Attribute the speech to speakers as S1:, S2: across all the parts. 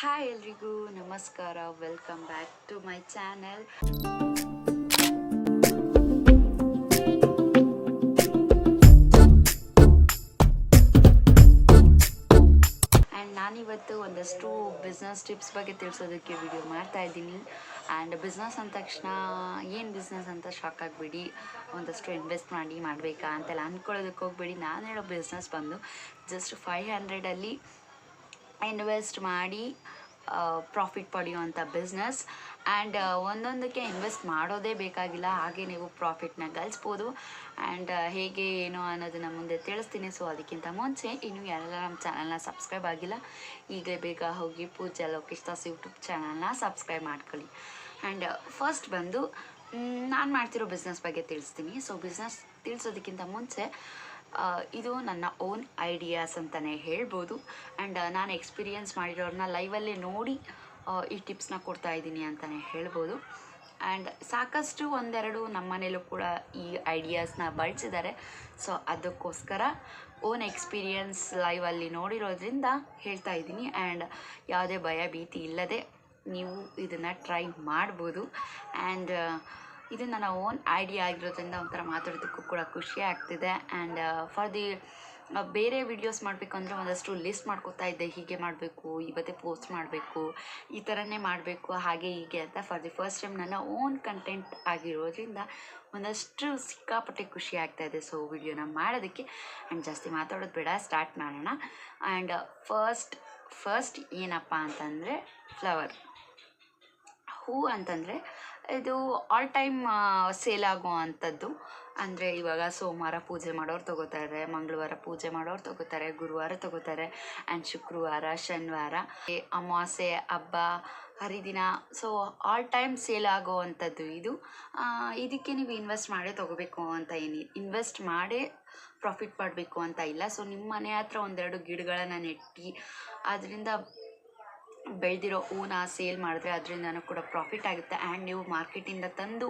S1: Hi ಎಲ್ರಿಗೂ, ನಮಸ್ಕಾರ. Welcome back to my channel and ನಾನಿವತ್ತು ಒಂದಷ್ಟು ಬಿಸ್ನೆಸ್ ಟಿಪ್ಸ್ ಬಗ್ಗೆ ತಿಳಿಸೋದಕ್ಕೆ ವಿಡಿಯೋ ಮಾಡ್ತಾ ಇದ್ದೀನಿ. ಆ್ಯಂಡ್ ಬಿಸ್ನೆಸ್ ಅಂದ ತಕ್ಷಣ ಏನು ಬಿಸ್ನೆಸ್ ಅಂತ ಶಾಕ್ ಆಗಿಬಿಡಿ. ಒಂದಷ್ಟು ಇನ್ವೆಸ್ಟ್ ಮಾಡಿ ಮಾಡಬೇಕಾ ಅಂತೆಲ್ಲ ಅಂದ್ಕೊಳ್ಳೋದಕ್ಕೆ ಹೋಗ್ಬೇಡಿ. ನಾನು ಹೇಳೋ ಬಿಸ್ನೆಸ್ ಬಂದು ಜಸ್ಟ್ ಫೈವ್ ಹಂಡ್ರೆಡಲ್ಲಿ ಇನ್ವೆಸ್ಟ್ ಮಾಡಿ ಪ್ರಾಫಿಟ್ ಪಡೆಯುವಂಥ ಬಿಸ್ನೆಸ್ ಆ್ಯಂಡ್ ಒಂದೊಂದಕ್ಕೆ ಇನ್ವೆಸ್ಟ್ ಮಾಡೋದೇ ಬೇಕಾಗಿಲ್ಲ, ಹಾಗೆ ನೀವು ಪ್ರಾಫಿಟ್ನ ಗಳಿಸ್ಬೋದು. ಆ್ಯಂಡ್ ಹೇಗೆ, ಏನು ಅನ್ನೋದನ್ನು ಮುಂದೆ ತಿಳಿಸ್ತೀನಿ. ಸೊ ಅದಕ್ಕಿಂತ ಮುಂಚೆ ಇನ್ನು ಯಾರೆಲ್ಲ ನಮ್ಮ ಚಾನಲ್ನ ಸಬ್ಸ್ಕ್ರೈಬ್ ಆಗಿಲ್ಲ, ಈಗಲೇ ಬೇಗ ಹೋಗಿ ಪೂಜಾ ಲೋಕೇಶ್ ದಾಸ್ ಯೂಟ್ಯೂಬ್ ಚಾನಲ್ನ ಸಬ್ಸ್ಕ್ರೈಬ್ ಮಾಡ್ಕೊಳ್ಳಿ. ಆ್ಯಂಡ್ ಫಸ್ಟ್ ಬಂದು ನಾನು ಮಾಡ್ತಿರೋ ಬಿಸ್ನೆಸ್ ಬಗ್ಗೆ ತಿಳಿಸ್ತೀನಿ. ಸೊ ಬಿಸ್ನೆಸ್ ತಿಳಿಸೋದಕ್ಕಿಂತ ಮುಂಚೆ ಇದು ನನ್ನ ಓನ್ ಐಡಿಯಾಸ್ ಅಂತಲೇ ಹೇಳ್ಬೋದು. ಆ್ಯಂಡ್ ನಾನು ಎಕ್ಸ್ಪೀರಿಯೆನ್ಸ್ ಮಾಡಿರೋರನ್ನ ಲೈವಲ್ಲೇ ನೋಡಿ ಈ ಟಿಪ್ಸ್ನ ಕೊಡ್ತಾ ಇದ್ದೀನಿ ಅಂತಲೇ ಹೇಳ್ಬೋದು. ಆ್ಯಂಡ್ ಸಾಕಷ್ಟು ಒಂದೆರಡು ನಮ್ಮ ಮನೇಲೂ ಕೂಡ ಈ ಐಡಿಯಾಸ್ನ ಬಳಸಿದ್ದಾರೆ. ಸೊ ಅದಕ್ಕೋಸ್ಕರ ಓನ್ ಎಕ್ಸ್ಪೀರಿಯನ್ಸ್ ಲೈವಲ್ಲಿ ನೋಡಿರೋದ್ರಿಂದ ಹೇಳ್ತಾ ಇದ್ದೀನಿ. ಆ್ಯಂಡ್ ಯಾವುದೇ ಭಯ ಭೀತಿ ಇಲ್ಲದೆ ನೀವು ಇದನ್ನು ಟ್ರೈ ಮಾಡ್ಬೋದು. ಆ್ಯಂಡ್ ಇದು ನನ್ನ ಓನ್ ಐಡಿಯಾ ಆಗಿರೋದ್ರಿಂದ ಒಂಥರ ಮಾತಾಡೋದಕ್ಕೂ ಕೂಡ ಖುಷಿ ಆಗ್ತಿದೆ. ಆ್ಯಂಡ್ ಫಾರ್ ದಿ ಬೇರೆ ವಿಡಿಯೋಸ್ ಮಾಡಬೇಕು ಅಂದರೆ ಒಂದಷ್ಟು ಲಿಸ್ಟ್ ಮಾಡ್ಕೋತಾ ಇದ್ದೆ. ಹೀಗೆ ಮಾಡಬೇಕು ಇವತ್ತೇ ಪೋಸ್ಟ್ ಮಾಡಬೇಕು, ಈ ಥರನೇ ಮಾಡಬೇಕು, ಹಾಗೆ ಹೀಗೆ ಅಂತ ಫಾರ್ ದಿ ಫಸ್ಟ್ ಟೈಮ್ ನನ್ನ ಓನ್ ಕಂಟೆಂಟ್ ಆಗಿರೋದ್ರಿಂದ ಒಂದಷ್ಟು ಸಿಕ್ಕಾಪಟ್ಟೆ ಖುಷಿ ಆಗ್ತಾ ಇದೆ. ಸೊ ವಿಡಿಯೋನ ಮಾಡೋದಕ್ಕೆ ಆ್ಯಂಡ್ ಜಾಸ್ತಿ ಮಾತಾಡೋದು ಬೇಡ ಸ್ಟಾರ್ಟ್ ಮಾಡೋಣ. ಆ್ಯಂಡ್ ಫಸ್ಟ್ ಫಸ್ಟ್ ಏನಪ್ಪ ಅಂತಂದರೆ ಫ್ಲವರ್ ಹೂ ಅಂತಂದರೆ ಇದು ಆಲ್ ಟೈಮ್ ಸೇಲ್ ಆಗೋ ಅಂಥದ್ದು ಅಂದರೆ ಇವಾಗ ಸೋಮವಾರ ಪೂಜೆ ಮಾಡೋರು ತಗೋತಾರೆ, ಮಂಗಳವಾರ ಪೂಜೆ ಮಾಡೋರು ತಗೋತಾರೆ, ಗುರುವಾರ ತಗೋತಾರೆ ಆ್ಯಂಡ್ ಶುಕ್ರವಾರ, ಶನಿವಾರ ಅಮಾವಾಸ್ಯೆ, ಹಬ್ಬ, ಹರಿದಿನ. ಸೊ ಆಲ್ ಟೈಮ್ ಸೇಲ್ ಆಗೋ ಅಂಥದ್ದು ಇದು ಇದಕ್ಕೆ ನೀವು ಇನ್ವೆಸ್ಟ್ ಮಾಡೇ ತೊಗೋಬೇಕು ಅಂತ ಏನು ಇನ್ವೆಸ್ಟ್ ಮಾಡೇ ಪ್ರಾಫಿಟ್ ಮಾಡಬೇಕು ಅಂತ ಇಲ್ಲ. ಸೊ ನಿಮ್ಮ ಮನೆ ಹತ್ರ ಒಂದೆರಡು ಗಿಡಗಳನ್ನು ನೆಟ್ಟು, ಅದರಿಂದ ಬೆಳೆದಿರೋ ಹೂನ ಸೇಲ್ ಮಾಡಿದ್ರೆ ಅದರಿಂದನೂ ಕೂಡ ಪ್ರಾಫಿಟ್ ಆಗುತ್ತೆ. ಆ್ಯಂಡ್ ನೀವು ಮಾರ್ಕೆಟಿಂದ ತಂದು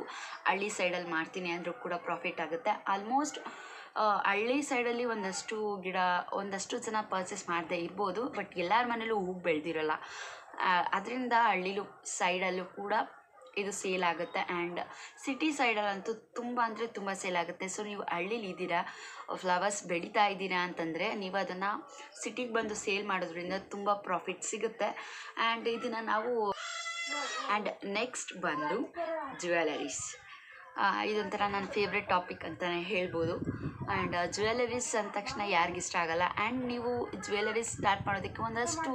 S1: ಹಳ್ಳಿ ಸೈಡಲ್ಲಿ ಮಾಡ್ತೀನಿ ಅಂದರೂ ಕೂಡ ಪ್ರಾಫಿಟ್ ಆಗುತ್ತೆ. ಆಲ್ಮೋಸ್ಟ್ ಹಳ್ಳಿ ಸೈಡಲ್ಲಿ ಒಂದಷ್ಟು ಗಿಡ, ಒಂದಷ್ಟು ಜನ ಪರ್ಚೇಸ್ ಮಾಡದೇ ಇರ್ಬೋದು ಬಟ್ ಎಲ್ಲರ ಮನೇಲೂ ಹೂ ಬೆಳೆದಿರಲ್ಲ. ಅದರಿಂದ ಹಳ್ಳಿಲೂ ಸೈಡಲ್ಲೂ ಕೂಡ ಇದು ಸೇಲ್ ಆಗುತ್ತೆ ಆ್ಯಂಡ್ ಸಿಟಿ ಸೈಡಲ್ಲಂತೂ ತುಂಬ ಅಂದರೆ ತುಂಬ ಸೇಲ್ ಆಗುತ್ತೆ. ಸೊ ನೀವು ಹಳ್ಳೀಲಿ ಇದ್ದೀರಾ, ಫ್ಲವರ್ಸ್ ಬೆಳೀತಾ ಇದ್ದೀರಾ ಅಂತಂದರೆ ನೀವು ಅದನ್ನು ಸಿಟಿಗೆ ಬಂದು ಸೇಲ್ ಮಾಡೋದ್ರಿಂದ ತುಂಬ ಪ್ರಾಫಿಟ್ ಸಿಗುತ್ತೆ. ಆ್ಯಂಡ್ ಇದನ್ನು ನಾವು, ಆ್ಯಂಡ್ ನೆಕ್ಸ್ಟ್ ಬಂದು ಜ್ಯುವೆಲರೀಸ್. ಇದೊಂಥರ ನನ್ನ ಫೇವ್ರೆಟ್ ಟಾಪಿಕ್ ಅಂತಲೇ ಹೇಳ್ಬೋದು. ಆ್ಯಂಡ್ ಜ್ಯುವೆಲರೀಸ್ ಅಂದ ತಕ್ಷಣ ಯಾರಿಗಿಷ್ಟ ಆಗಲ್ಲ. ಆ್ಯಂಡ್ ನೀವು ಜ್ಯುವೆಲರೀಸ್ ಸ್ಟಾರ್ಟ್ ಮಾಡೋದಕ್ಕೆ ಒಂದಷ್ಟು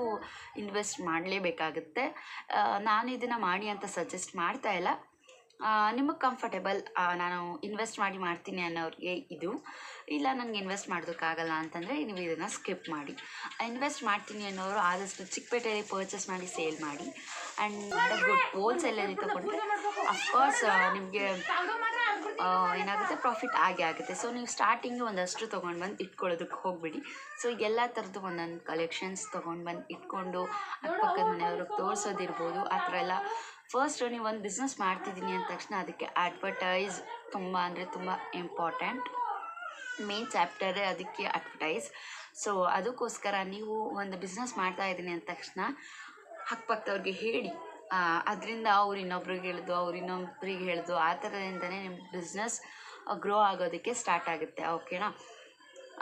S1: ಇನ್ವೆಸ್ಟ್ ಮಾಡಲೇಬೇಕಾಗುತ್ತೆ. ನಾನು ಇದನ್ನು ಮಾಡಿ ಅಂತ ಸಜೆಸ್ಟ್ ಮಾಡ್ತಾ ಇಲ್ಲ. ನಿಮಗೆ ಕಂಫರ್ಟೇಬಲ್ ನಾನು ಇನ್ವೆಸ್ಟ್ ಮಾಡಿ ಮಾಡ್ತೀನಿ ಅನ್ನೋರಿಗೆ ಇದು. ಇಲ್ಲ, ನನಗೆ ಇನ್ವೆಸ್ಟ್ ಮಾಡೋದಕ್ಕಾಗಲ್ಲ ಅಂತಂದರೆ ನೀವು ಇದನ್ನು ಸ್ಕಿಪ್ ಮಾಡಿ. ಇನ್ವೆಸ್ಟ್ ಮಾಡ್ತೀನಿ ಅನ್ನೋರು ಆದಷ್ಟು ಚಿಕ್ಕಪೇಟೆಯಲ್ಲಿ ಪರ್ಚೇಸ್ ಮಾಡಿ ಸೇಲ್ ಮಾಡಿ. ಆ್ಯಂಡ್ ಗುಡ್ ಹೋಲ್ಸೇಲಲ್ಲಿ ತೊಗೊಂಡ್ರೆ ಅಫ್ಕೋರ್ಸ್ ನಿಮಗೆ ಏನಾಗುತ್ತೆ ಪ್ರಾಫಿಟ್ ಆಗೇ ಆಗುತ್ತೆ. ಸೊ ನೀವು ಸ್ಟಾರ್ಟಿಂಗು ಒಂದಷ್ಟು ತೊಗೊಂಡು ಬಂದು ಇಟ್ಕೊಳ್ಳೋದಕ್ಕೆ ಹೋಗ್ಬಿಡಿ. ಸೊ ಎಲ್ಲ ಥರದ್ದು ಒಂದೊಂದು ಕಲೆಕ್ಷನ್ಸ್ ತೊಗೊಂಡು ಬಂದು ಇಟ್ಕೊಂಡು, ಅಕ್ಕಪಕ್ಕದ ಮನೆಯವ್ರಿಗೆ ತೋರಿಸೋದಿರ್ಬೋದು, ಆ ಥರ ಎಲ್ಲ. ಫಸ್ಟ್ ನೀವು ಒಂದು ಬಿಸ್ನೆಸ್ ಮಾಡ್ತಿದ್ದೀನಿ ಅಂದ ತಕ್ಷಣ ಅದಕ್ಕೆ ಅಡ್ವರ್ಟೈಸ್ ತುಂಬ ಅಂದರೆ ತುಂಬ ಇಂಪಾರ್ಟೆಂಟ್ ಮೇನ್ ಚಾಪ್ಟರೇ ಅದಕ್ಕೆ ಅಡ್ವರ್ಟೈಸ್ ಸೊ ಅದಕ್ಕೋಸ್ಕರ ನೀವು ಒಂದು ಬಿಸ್ನೆಸ್ ಮಾಡ್ತಾ ಇದ್ದೀನಿ ಅಂದ ತಕ್ಷಣ ಅಕ್ಕಪಕ್ಕದವ್ರಿಗೆ ಹೇಳಿ. ಅದರಿಂದ ಅವ್ರು ಇನ್ನೊಬ್ರಿಗೆ ಹೇಳಿದ್ರು ಅವ್ರು ಇನ್ನೊಬ್ರಿಗೆ ಹೇಳಿದ್ರು ಆ ಥರದಿಂದನೇ ನಿಮ್ಮ ಬಿಸ್ನೆಸ್ ಗ್ರೋ ಆಗೋದಕ್ಕೆ ಸ್ಟಾರ್ಟ್ ಆಗುತ್ತೆ. ಓಕೆನಾ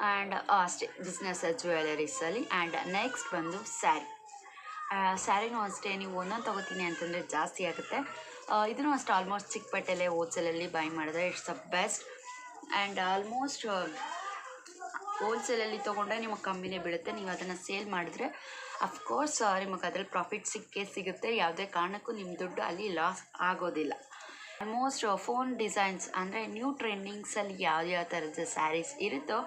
S1: ಆ್ಯಂಡ್ ಅಷ್ಟೇ. ಬಿಸ್ನೆಸ್ ಜ್ಯುವೆಲರೀಸಲ್ಲಿ ಆ್ಯಂಡ್ ನೆಕ್ಸ್ಟ್ ಬಂದು ಸ್ಯಾರಿ ಸ್ಯಾರಿನೂ ಅಷ್ಟೇ ನೀವು ಒಂದೊಂದು ತೊಗೋತೀನಿ ಅಂತಂದರೆ ಜಾಸ್ತಿ ಆಗುತ್ತೆ. ಇದನ್ನು ಅಷ್ಟು ಆಲ್ಮೋಸ್ಟ್ ಚಿಕ್ಕಪಟ್ಟೆಲೆ ಹೋಲ್ಸೇಲಲ್ಲಿ ಬೈ ಮಾಡಿದ್ರೆ it's the best and almost ಹೋಲ್ಸೇಲಲ್ಲಿ ತೊಗೊಂಡ್ರೆ ನಿಮಗೆ ಕಮ್ಮಿನೇ ಬೀಳುತ್ತೆ. ನೀವು ಅದನ್ನು ಸೇಲ್ ಮಾಡಿದ್ರೆ ಅಫ್ಕೋರ್ಸ್ ನಿಮಗೆ ಅದರಲ್ಲಿ ಪ್ರಾಫಿಟ್ ಸಿಕ್ಕೇ ಸಿಗುತ್ತೆ. ಯಾವುದೇ ಕಾರಣಕ್ಕೂ ನಿಮ್ಮ ದುಡ್ಡು ಅಲ್ಲಿ ಲಾಸ್ ಆಗೋದಿಲ್ಲ. ಆಲ್ಮೋಸ್ಟ್ ಫೋನ್ ಡಿಸೈನ್ಸ್ ಅಂದರೆ ನ್ಯೂ ಟ್ರೆಂಡಿಂಗ್ಸಲ್ಲಿ ಯಾವ ಯಾವ ಥರದ ಸ್ಯಾರೀಸ್ ಇರುತ್ತೋ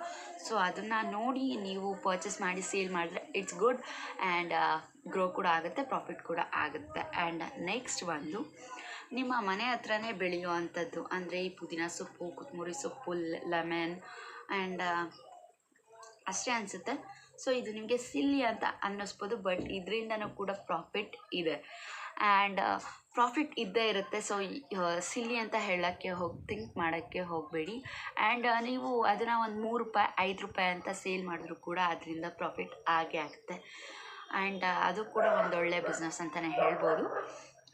S1: ಸೊ ಅದನ್ನು ನೋಡಿ ನೀವು ಪರ್ಚೇಸ್ ಮಾಡಿ ಸೇಲ್ ಮಾಡಿದ್ರೆ ಇಟ್ಸ್ ಗುಡ್ ಆ್ಯಂಡ್ ಗ್ರೋ ಕೂಡ ಆಗುತ್ತೆ ಪ್ರಾಫಿಟ್ ಕೂಡ ಆಗುತ್ತೆ. ಆ್ಯಂಡ್ ನೆಕ್ಸ್ಟ್ ಬಂದು ನಿಮ್ಮ ಮನೆ ಹತ್ರನೇ ಬೆಳೆಯುವಂಥದ್ದು, ಅಂದರೆ ಈ ಪುದೀನ ಸೊಪ್ಪು, ಕುತ್ಮುರಿ ಸೊಪ್ಪು ಲೆಮನ್ ಆ್ಯಂಡ್ ಅಷ್ಟೇ ಅನಿಸುತ್ತೆ. ಸೊ ಇದು ನಿಮಗೆ ಸಿಲ್ಲಿ ಅಂತ ಅನ್ನಿಸ್ಬೋದು ಬಟ್ ಇದರಿಂದನೂ ಕೂಡ ಪ್ರಾಫಿಟ್ ಇದೆ. ಆ್ಯಂಡ್ ಪ್ರಾಫಿಟ್ ಇದ್ದೇ ಇರುತ್ತೆ ಸೊ ಸಿಲ್ಲಿ ಅಂತ ಹೇಳೋಕ್ಕೆ ಹೋಗಿ ಥಿಂಕ್ ಮಾಡೋಕ್ಕೆ ಹೋಗಬೇಡಿ. ಆ್ಯಂಡ್ ನೀವು ಅದನ್ನು ಒಂದು ಮೂರು ರೂಪಾಯಿ, ಐದು ರೂಪಾಯಿ ಅಂತ ಸೇಲ್ ಮಾಡಿದ್ರು ಕೂಡ ಅದರಿಂದ ಪ್ರಾಫಿಟ್ ಆಗೇ ಆಗುತ್ತೆ. ಆ್ಯಂಡ್ ಅದು ಕೂಡ ಒಂದೊಳ್ಳೆ ಬಿಸ್ನೆಸ್ ಅಂತಲೇ ಹೇಳ್ಬೋದು.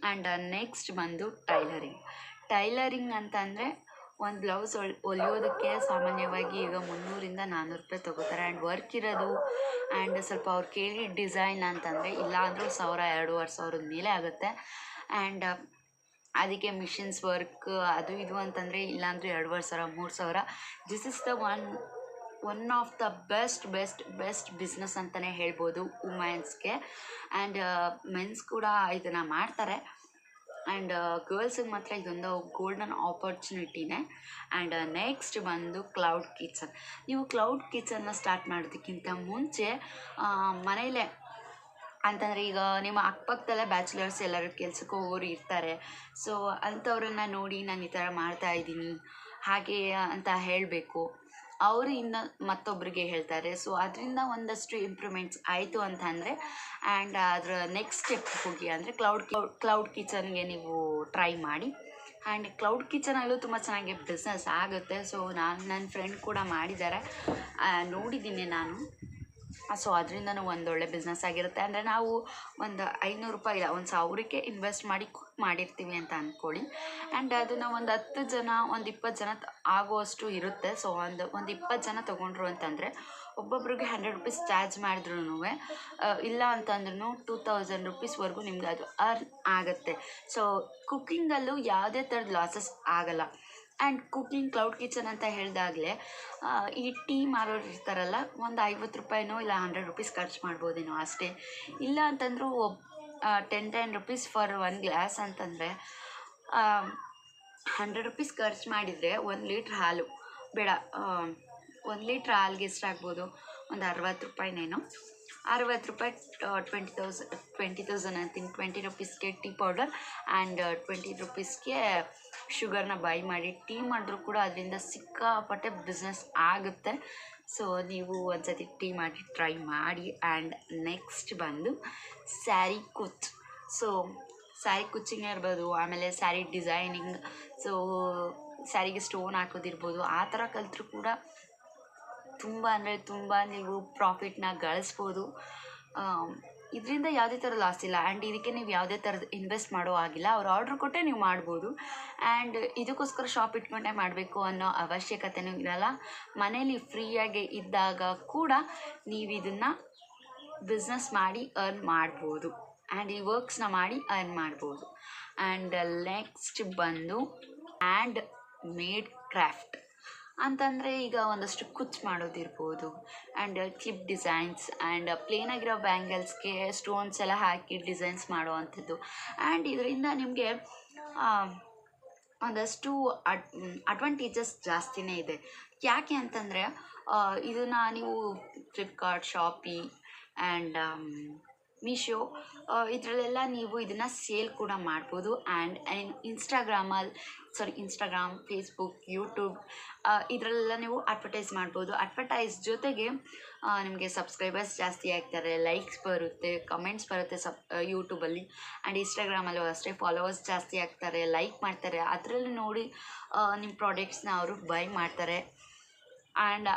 S1: ಆ್ಯಂಡ್ ನೆಕ್ಸ್ಟ್ ಬಂದು ಟೈಲರಿಂಗ್ ಟೈಲರಿಂಗ್ ಅಂತ ಅಂದರೆ ಒಂದು ಬ್ಲೌಸ್ ಹೊಲ್ ಹೊಲಿಯೋದಕ್ಕೆ ಸಾಮಾನ್ಯವಾಗಿ ಈಗ ಮುನ್ನೂರಿಂದ ನಾನ್ನೂರು ರೂಪಾಯಿ ತೊಗೋತಾರೆ. ಆ್ಯಂಡ್ ವರ್ಕ್ ಇರೋದು ಆ್ಯಂಡ್ ಸ್ವಲ್ಪ ಅವ್ರು ಕೇಳಿ ಡಿಸೈನ್ ಅಂತಂದರೆ ಇಲ್ಲ ಅಂದರೂ ಸಾವಿರ, ಎರಡೂವರೆ ಸಾವಿರದ ಮೇಲೆ ಆಗುತ್ತೆ. ಆ್ಯಂಡ್ ಅದಕ್ಕೆ ಮಿಷಿನ್ಸ್ ವರ್ಕ್ ಅದು ಇದು ಅಂತಂದರೆ ಇಲ್ಲಾಂದರೆ ಎರಡುವರೆ ಸಾವಿರ, ಮೂರು ಸಾವಿರ. This is the one one of the best best best business ಅಂತಲೇ ಹೇಳ್ಬೋದು ವುಮೆನ್ಸ್ಗೆ ಆ್ಯಂಡ್ ಮೆನ್ಸ್ ಕೂಡ ಇದನ್ನು ಮಾಡ್ತಾರೆ. ಆ್ಯಂಡ್ ಗರ್ಲ್ಸಿಗೆ ಮಾತ್ರ ಇದೊಂದು ಗೋಲ್ಡನ್ ಆಪರ್ಚುನಿಟಿನೇ ಆ್ಯಂಡ್ ನೆಕ್ಸ್ಟ್ ಬಂದು ಕ್ಲೌಡ್ ಕಿಚನ್ ನೀವು ಕ್ಲೌಡ್ ಕಿಚನ್ನ ಸ್ಟಾರ್ಟ್ ಮಾಡೋದಕ್ಕಿಂತ ಮುಂಚೆ ಮನೆಯಲ್ಲೇ ಅಂತಂದರೆ ಈಗ ನಿಮ್ಮ ಅಕ್ಕಪಕ್ಕದಲ್ಲೇ ಬ್ಯಾಚುಲರ್ಸ್ ಎಲ್ಲರೂ ಕೆಲಸಕ್ಕೆ ಹೋಗೋರು ಇರ್ತಾರೆ. ಸೊ ಅಂಥವ್ರನ್ನ ನೋಡಿ ನಾನು ಈ ಥರ ಮಾಡ್ತಾ ಇದ್ದೀನಿ, ಹಾಗೆ ಅಂತ ಹೇಳಬೇಕು. ಅವರು ಇನ್ನು ಮತ್ತೊಬ್ಬರಿಗೆ ಹೇಳ್ತಾರೆ. ಸೊ ಅದರಿಂದ ಒಂದಷ್ಟು ಇಂಪ್ರೂವ್ಮೆಂಟ್ಸ್ ಆಯಿತು ಅಂತ ಅಂದರೆ ಆ್ಯಂಡ್ ಅದರ ನೆಕ್ಸ್ಟ್ ಸ್ಟೆಪ್ ಹೋಗಿ ಅಂದರೆ ಕ್ಲೌಡ್ ಕ್ಲೌಡ್ ಕಿಚನ್ಗೆ ನೀವು ಟ್ರೈ ಮಾಡಿ. ಆ್ಯಂಡ್ ಕ್ಲೌಡ್ ಕಿಚನಲ್ಲೂ ತುಂಬ ಚೆನ್ನಾಗಿ ಬಿಸ್ನೆಸ್ ಆಗುತ್ತೆ. ಸೊ ನಾನು ನನ್ನ ಫ್ರೆಂಡ್ ಕೂಡ ಮಾಡಿದ್ದಾರೆ. ನೋಡಿದ್ದೀನಿ ನಾನು. ಸೊ ಅದರಿಂದನೂ ಒಂದೊಳ್ಳೆ ಬಿಸ್ನೆಸ್ ಆಗಿರುತ್ತೆ. ಅಂದರೆ ನಾವು ಒಂದು ಐನೂರು ರೂಪಾಯಿ ಇಲ್ಲ, ಒಂದು ಸಾವಿರಕ್ಕೆ ಇನ್ವೆಸ್ಟ್ ಮಾಡಿ ಕುಕ್ ಮಾಡಿರ್ತೀವಿ ಅಂತ ಅಂದ್ಕೊಳ್ಳಿ ಆ್ಯಂಡ್ ಅದನ್ನು ಒಂದು ಹತ್ತು ಜನ, ಒಂದು ಇಪ್ಪತ್ತು ಜನ ಆಗುವಷ್ಟು ಇರುತ್ತೆ. ಸೊ ಒಂದು ಒಂದು ಇಪ್ಪತ್ತು ಜನ ತೊಗೊಂಡ್ರು ಅಂತಂದರೆ ಒಬ್ಬೊಬ್ರಿಗೆ ಹಂಡ್ರೆಡ್ ರುಪೀಸ್ ಚಾರ್ಜ್ ಮಾಡಿದ್ರೂ ಇಲ್ಲ ಅಂತಂದ್ರೂ ಟೂ ತೌಸಂಡ್ ರುಪೀಸ್ವರೆಗೂ ನಿಮ್ಗೆ ಅದು ಅರ್ನ್ ಆಗುತ್ತೆ. ಸೊ ಕುಕ್ಕಿಂಗಲ್ಲೂ ಯಾವುದೇ ಥರದ ಲಾಸಸ್ ಆಗಲ್ಲ. ಆ್ಯಂಡ್ ಕುಕಿಂಗ್ ಕ್ಲೌಡ್ ಕಿಚನ್ ಅಂತ ಹೇಳಿದಾಗಲೇ ಈ ಟೀ ಮಾರೋರು ಇರ್ತಾರಲ್ಲ, ಒಂದು ಐವತ್ತು ರೂಪಾಯಿನೋ ಇಲ್ಲ ಹಂಡ್ರೆಡ್ ರುಪೀಸ್ ಖರ್ಚು ಮಾಡ್ಬೋದೇನೋ ಅಷ್ಟೇ. ಇಲ್ಲ ಅಂತಂದರೂ ten ten rupees for one glass ಅಂತಂದರೆ ಹಂಡ್ರೆಡ್ ರುಪೀಸ್ ಖರ್ಚು ಮಾಡಿದರೆ ಒಂದು ಲೀಟ್ರ್ ಹಾಲು, ಬೇಡ ಒಂದು ಲೀಟ್ರ್ ಹಾಲ್ಗೆ ಎಷ್ಟಾಗ್ಬೋದು? ಒಂದು ಅರವತ್ತು ರೂಪಾಯಿನೇನೋ? ಅರವತ್ತು ರೂಪಾಯಿ ಟ್ವೆಂಟಿ ತೌಸಂಡ್ ಟ್ವೆಂಟಿ ತೌಸಂಡ್ ಅಂತೀನಿ ಟ್ವೆಂಟಿ ರುಪೀಸ್ಗೆ ಟೀ ಪೌಡರ್ ಆ್ಯಂಡ್ ಟ್ವೆಂಟಿ ರುಪೀಸ್ಗೆ ಶುಗರ್ನ ಬೈ ಮಾಡಿ. ಟೀ ಮಾಡಿದ್ರು ಕೂಡ ಅದರಿಂದ ಸಿಕ್ಕಾಪಟ್ಟೆ ಬಿಸ್ನೆಸ್ ಆಗುತ್ತೆ. ಸೊ ನೀವು ಒಂದ್ಸತಿ ಟೀ ಮಾಡಿ ಟ್ರೈ ಮಾಡಿ ಆ್ಯಂಡ್ ನೆಕ್ಸ್ಟ್ ಬಂದು ಸ್ಯಾರಿ ಕುಚ್ ಸೊ ಸ್ಯಾರಿ ಕುಚ್ಚಿಂಗ್ ಇರ್ಬೋದು, ಆಮೇಲೆ ಸ್ಯಾರಿ ಡಿಸೈನಿಂಗ್ ಸೊ ಸ್ಯಾರಿಗೆ ಸ್ಟೋನ್ ಹಾಕೋದಿರ್ಬೋದು, ಆ ಥರ ಕಲಿತ್ರು ಕೂಡ ತುಂಬ ಅಂದರೆ ತುಂಬ ನೀವು ಪ್ರಾಫಿಟ್ನ ಗಳಿಸ್ಬೋದು. ಇದರಿಂದ ಯಾವುದೇ ಥರ ಲಾಸ್ ಇಲ್ಲ. ಆ್ಯಂಡ್ ಇದಕ್ಕೆ ನೀವು ಯಾವುದೇ ಥರದ ಇನ್ವೆಸ್ಟ್ ಮಾಡೋ ಆಗಿಲ್ಲ ಅವ್ರು ಆರ್ಡ್ರ್ ಕೊಟ್ಟೆ ನೀವು ಮಾಡ್ಬೋದು. ಆ್ಯಂಡ್ ಇದಕ್ಕೋಸ್ಕರ ಶಾಪ್ ಇಟ್ಕೊಂಡೆ ಮಾಡಬೇಕು ಅನ್ನೋ ಅವಶ್ಯಕತೆನೂ ಇರಲ್ಲ. ಮನೇಲಿ ಫ್ರೀಯಾಗಿ ಇದ್ದಾಗ ಕೂಡ ನೀವು ಇದನ್ನು ಬಿಸ್ನೆಸ್ ಮಾಡಿ ಅರ್ನ್ ಮಾಡ್ಬೋದು. ಆ್ಯಂಡ್ ಈ ವರ್ಕ್ಸ್ನ ಮಾಡಿ ಅರ್ನ್ ಮಾಡ್ಬೋದು. ಆ್ಯಂಡ್ ನೆಕ್ಸ್ಟ್ ಬಂದು ಆ್ಯಂಡ್ ಮೇಡ್ ಕ್ರಾಫ್ಟ್ ಅಂತಂದರೆ ಈಗ ಒಂದಷ್ಟು ಕುಚ್ ಮಾಡೋದಿರ್ಬೋದು. And clip designs and plain ಆಗಿರೋ ಬ್ಯಾಂಗಲ್ಸ್ಗೆ ಸ್ಟೋನ್ಸ್ ಎಲ್ಲ ಹಾಕಿ ಡಿಸೈನ್ಸ್ ಮಾಡುವಂಥದ್ದು. ಆ್ಯಂಡ್ ಇದರಿಂದ ನಿಮಗೆ ಒಂದಷ್ಟು ಅಡ್ ಅಡ್ವಾಂಟೇಜಸ್ ಜಾಸ್ತಿನೇ ಇದೆ. ಯಾಕೆ ಅಂತಂದರೆ ಇದನ್ನು ನೀವು ಫ್ಲಿಪ್ಕಾರ್ಟ್ ಶಾಪಿ ಆ್ಯಂಡ್ ಮೀಶೋ ಇದರಲ್ಲೆಲ್ಲ ನೀವು ಇದನ್ನು ಸೇಲ್ ಕೂಡ ಮಾಡ್ಬೋದು. ಆ್ಯಂಡ್ ಆ್ಯಂಡ್ ಇನ್ಸ್ಟಾಗ್ರಾಮಲ್ಲಿ ಸಾರಿ ಇನ್ಸ್ಟಾಗ್ರಾಮ್ ಫೇಸ್ಬುಕ್ ಯೂಟ್ಯೂಬ್ ಇದರಲ್ಲೆಲ್ಲ ನೀವು ಅಡ್ವರ್ಟೈಸ್ ಮಾಡ್ಬೋದು. ಅಡ್ವರ್ಟೈಸ್ ಜೊತೆಗೆ ನಿಮಗೆ ಸಬ್ಸ್ಕ್ರೈಬರ್ಸ್ ಜಾಸ್ತಿ ಆಗ್ತಾರೆ ಲೈಕ್ಸ್ ಬರುತ್ತೆ ಕಮೆಂಟ್ಸ್ ಬರುತ್ತೆ ಸಬ್ ಯೂಟ್ಯೂಬಲ್ಲಿ ಆ್ಯಂಡ್ ಇನ್ಸ್ಟಾಗ್ರಾಮಲ್ಲೂ ಅಷ್ಟೇ ಫಾಲೋವರ್ಸ್ ಜಾಸ್ತಿ ಆಗ್ತಾರೆ ಲೈಕ್ ಮಾಡ್ತಾರೆ. ಅದರಲ್ಲಿ ನೋಡಿ ನಿಮ್ಮ ಪ್ರಾಡಕ್ಟ್ಸ್ನ ಅವರು ಬೈ ಮಾಡ್ತಾರೆ. ಆ್ಯಂಡ್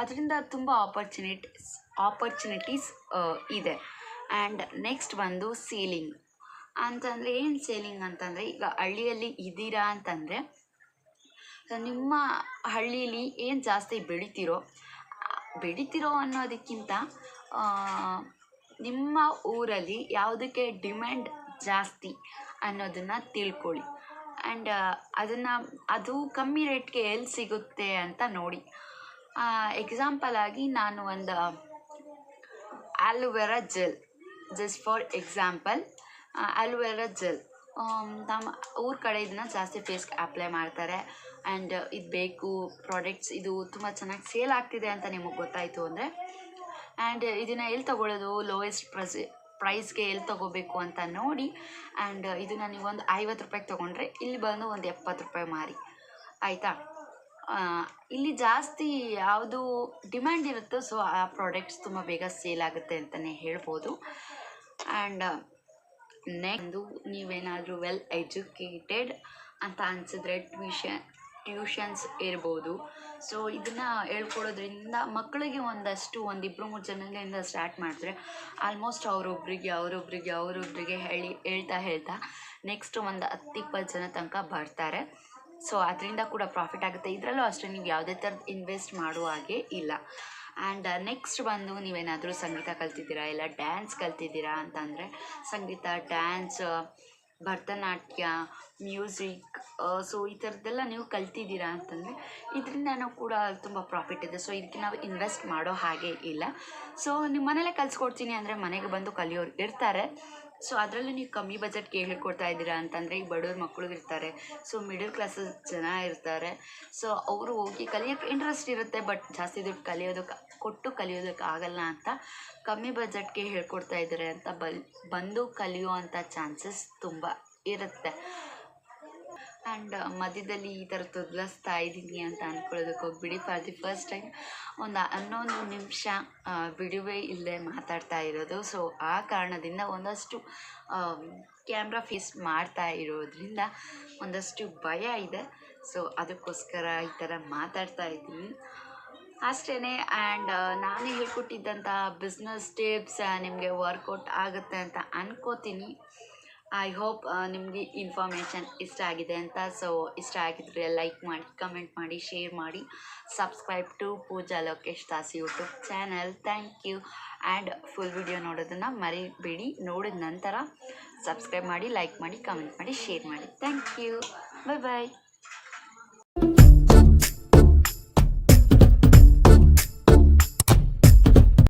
S1: ಅದರಿಂದ ತುಂಬ ಆಪರ್ಚುನಿಟೀಸ್ ಆಪರ್ಚುನಿಟೀಸ್ ಇದೆ. ಆ್ಯಂಡ್ ನೆಕ್ಸ್ಟ್ ಬಂದು ಸೀಲಿಂಗ್ ಅಂತಂದರೆ ಏನು ಸೀಲಿಂಗ್ ಅಂತಂದರೆ, ಈಗ ಹಳ್ಳಿಯಲ್ಲಿ ಇದ್ದೀರಾ ಅಂತಂದರೆ ನಿಮ್ಮ ಹಳ್ಳಿಯಲ್ಲಿ ಏನು ಜಾಸ್ತಿ ಬೆಳಿತೀರೋ, ಬೆಳಿತಿರೋ ಅನ್ನೋದಕ್ಕಿಂತ ನಿಮ್ಮ ಊರಲ್ಲಿ ಯಾವುದಕ್ಕೆ ಡಿಮ್ಯಾಂಡ್ ಜಾಸ್ತಿ ಅನ್ನೋದನ್ನು ತಿಳ್ಕೊಳ್ಳಿ. ಆ್ಯಂಡ್ ಅದನ್ನು, ಅದು ಕಮ್ಮಿ ರೇಟ್ಗೆ ಎಲ್ಲಿ ಸಿಗುತ್ತೆ ಅಂತ ನೋಡಿ. ಎಕ್ಸಾಂಪಲ್ ಆಗಿ ನಾನು ಒಂದು aloe vera gel just for example aloe vera gel ತಮ್ಮ ಊರ ಕಡೆ ಇದನ್ನ ಜಾಸ್ತಿ ಫೇಸ್ಗೆ ಅಪ್ಲೈ ಮಾಡ್ತಾರೆ. ಆ್ಯಂಡ್ ಇದು ಬೇಕು ಪ್ರಾಡಕ್ಟ್ಸ್ ಇದು ತುಂಬ ಚೆನ್ನಾಗಿ ಸೇಲ್ ಆಗ್ತಿದೆ ಅಂತ ನಿಮಗೆ ಗೊತ್ತಾಯಿತು ಅಂದರೆ. ಆ್ಯಂಡ್ ಇದನ್ನು ಎಲ್ಲಿ ತೊಗೊಳ್ಳೋದು ಲೋಯೆಸ್ಟ್ ಪ್ರೈಸ್ ಪ್ರೈಸ್ಗೆ ಎಲ್ಲಿ ತೊಗೋಬೇಕು ಅಂತ ನೋಡಿ. ಆ್ಯಂಡ್ ಇದನ್ನು ನೀವು ಒಂದು ಐವತ್ತು ರೂಪಾಯಿಗೆ ತೊಗೊಂಡ್ರೆ ಇಲ್ಲಿ ಬಂದು ಒಂದು ಎಪ್ಪತ್ತು ರೂಪಾಯಿ ಮಾರಿ. ಆಯಿತಾ? ಇಲ್ಲಿ ಜಾಸ್ತಿ ಯಾವುದು ಡಿಮ್ಯಾಂಡ್ ಇರುತ್ತೋ ಸೊ ಆ ಪ್ರಾಡಕ್ಟ್ಸ್ ತುಂಬ ಬೇಗ ಸೇಲ್ ಆಗುತ್ತೆ ಅಂತಲೇ ಹೇಳ್ಬೋದು. ಆ್ಯಂಡ್ ನೆಕ್ಸ್ಟ್ ನೀವೇನಾದರೂ ವೆಲ್ ಎಜುಕೇಟೆಡ್ ಅಂತ ಅನಿಸಿದ್ರೆ ಟ್ಯೂಷನ್ ಟ್ಯೂಷನ್ಸ್ ಇರ್ಬೋದು. ಸೊ ಇದನ್ನು ಹೇಳ್ಕೊಡೋದ್ರಿಂದ ಮಕ್ಕಳಿಗೆ ಒಂದಷ್ಟು ಒಂದಿಬ್ಬರು ಮೂರು ಜನಗಳಿಂದ ಸ್ಟಾರ್ಟ್ ಮಾಡಿದ್ರೆ ಆಲ್ಮೋಸ್ಟ್ ಅವರೊಬ್ಬರಿಗೆ ಅವರೊಬ್ಬರಿಗೆ ಅವರೊಬ್ಬರಿಗೆ ಹೇಳಿ, ಹೇಳ್ತಾ ಹೇಳ್ತಾ ನೆಕ್ಸ್ಟ್ ಒಂದು ಹತ್ತು ಇಪ್ಪತ್ತು ಜನ ತನಕ ಬರ್ತಾರೆ. ಸೊ ಅದರಿಂದ ಕೂಡ ಪ್ರಾಫಿಟ್ ಆಗುತ್ತೆ. ಇದರಲ್ಲೂ ಅಷ್ಟೇ, ನೀವು ಯಾವುದೇ ಥರದ್ದು ಇನ್ವೆಸ್ಟ್ ಮಾಡುವ ಹಾಗೆ ಇಲ್ಲ. ಆ್ಯಂಡ್ ನೆಕ್ಸ್ಟ್ ಬಂದು ನೀವೇನಾದರೂ ಸಂಗೀತ ಕಲ್ತಿದ್ದೀರಾ? ಇಲ್ಲ ಡ್ಯಾನ್ಸ್ ಕಲ್ತಿದ್ದೀರಾ ಅಂತಂದರೆ ಸಂಗೀತ ಡ್ಯಾನ್ಸ್ ಭರತನಾಟ್ಯ ಮ್ಯೂಸಿಕ್ ಸೊ ಈ ಥರದ್ದೆಲ್ಲ ನೀವು ಕಲ್ತಿದ್ದೀರಾ ಅಂತಂದರೆ ಇದರಿಂದನೂ ಕೂಡ ತುಂಬ ಪ್ರಾಫಿಟ್ ಇದೆ. ಸೊ ಇದಕ್ಕೆ ನಾವು ಇನ್ವೆಸ್ಟ್ ಮಾಡೋ ಹಾಗೆ ಇಲ್ಲ. ಸೊ ನಿಮ್ಮ ಮನೇಲೆ ಕಲಿಸ್ಕೊಡ್ತೀನಿ ಅಂದರೆ ಮನೆಗೆ ಬಂದು ಕಲಿಯೋರು ಇರ್ತಾರೆ. ಸೊ ಅದರಲ್ಲಿ ನೀವು ಕಮ್ಮಿ ಬಜೆಟ್ಗೆ ಹೇಳ್ಕೊಡ್ತಾ ಇದ್ದೀರಾ ಅಂತಂದರೆ ಈ ಬಡವ್ರ ಮಕ್ಕಳು ಇರ್ತಾರೆ. ಸೊ ಮಿಡಲ್ ಕ್ಲಾಸಸ್ ಜನ ಇರ್ತಾರೆ. ಸೊ ಅವರು ಹೋಗಿ ಕಲಿಯೋಕ್ಕೆ ಇಂಟ್ರೆಸ್ಟ್ ಇರುತ್ತೆ ಬಟ್ ಜಾಸ್ತಿ ದುಡ್ಡು ಕಲಿಯೋದಕ್ಕೆ ಕೊಟ್ಟು ಕಲಿಯೋದಕ್ಕೆ ಆಗಲ್ಲ ಅಂತ ಕಮ್ಮಿ ಬಜೆಟ್ಗೆ ಹೇಳ್ಕೊಡ್ತಾ ಇದ್ದಾರೆ ಅಂತ ಬಲ್, ಬಂದು ಕಲಿಯುವಂಥ ಚಾನ್ಸಸ್ ತುಂಬ ಇರುತ್ತೆ. ಆ್ಯಂಡ್ ಮಧ್ಯದಲ್ಲಿ ಈ ಥರ ತೊದಲಿಸ್ತಾ ಇದ್ದೀನಿ ಅಂತ ಅಂದ್ಕೊಳ್ಳೋದಕ್ಕೆ ಹೋಗ್ಬಿಡಿ. ಫಾರ್ ದಿ ಫಸ್ಟ್ ಟೈಮ್ ಒಂದು ಹನ್ನೊಂದು ನಿಮಿಷ ಬಿಡುವೆ ಇಲ್ಲದೆ ಮಾತಾಡ್ತಾ ಇರೋದು. ಸೊ ಆ ಕಾರಣದಿಂದ ಒಂದಷ್ಟು ಕ್ಯಾಮ್ರಾ ಫೇಸ್ ಮಾಡ್ತಾ ಇರೋದ್ರಿಂದ ಒಂದಷ್ಟು ಭಯ ಇದೆ. ಸೊ ಅದಕ್ಕೋಸ್ಕರ ಈ ಥರ ಮಾತಾಡ್ತಾ ಇದ್ದೀನಿ. ಅಷ್ಟೇ ಆ್ಯಂಡ್ ನಾನೇ ಹೇಳ್ಕೊಟ್ಟಿದ್ದಂಥ ಬಿಸ್ನೆಸ್ ಟಿಪ್ಸ್ ನಿಮಗೆ ವರ್ಕೌಟ್ ಆಗುತ್ತೆ ಅಂತ ಅನ್ಕೋತೀನಿ. ಐ ಹೋಪ್ ನಿಮಗೆ ಇನ್ಫಾರ್ಮೇಷನ್ ಇಷ್ಟ ಆಗಿದೆ ಅಂತ. ಸೊ ಇಷ್ಟ ಆಗಿದ್ರೆ ಲೈಕ್ ಮಾಡಿ ಕಮೆಂಟ್ ಮಾಡಿ ಶೇರ್ ಮಾಡಿ. Subscribe to Pooja Lokesh Das YouTube channel thank you and full video ನೋಡೋದನ್ನು ಮರಿಬೇಡಿ. ನೋಡಿದ ನಂತರ ಸಬ್ಸ್ಕ್ರೈಬ್ ಮಾಡಿ ಲೈಕ್ ಮಾಡಿ ಕಮೆಂಟ್ ಮಾಡಿ ಶೇರ್ ಮಾಡಿ. Thank you bye bye